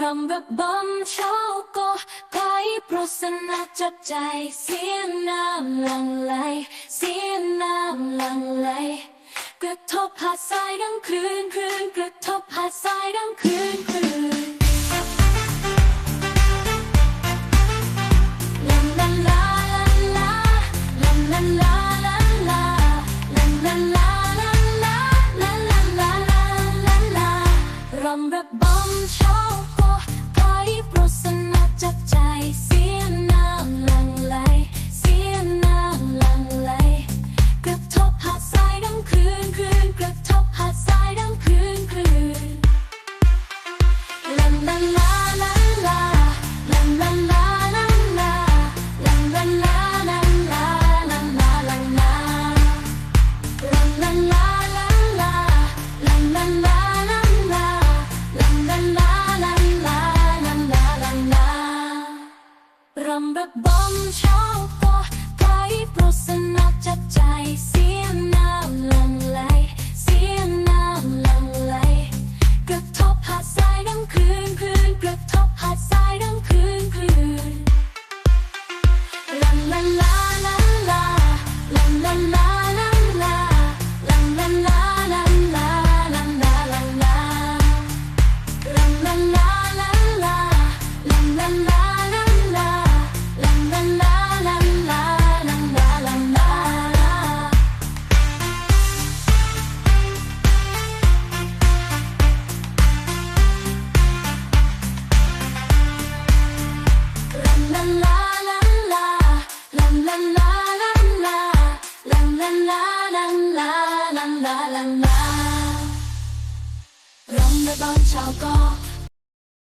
รำแบบบอมเช้าก็ไทพปรสนาจัดใจ เสียงน้ำหลังไหล เสียงน้ำหลังไหล กระทบหาสายดังคลื่นคลื่นกระทบหาสายดังคลื่นคลื่น ระบมเช้ากว่าไกลปรสนัจับใจเสียงน้ำลงไหเสียงน้ำลงไหกระทบหาดทรายดังคลื่นคลื่นกระทบหาดทรายดังคลื่นคลื่น ร้องระบำชาวกอ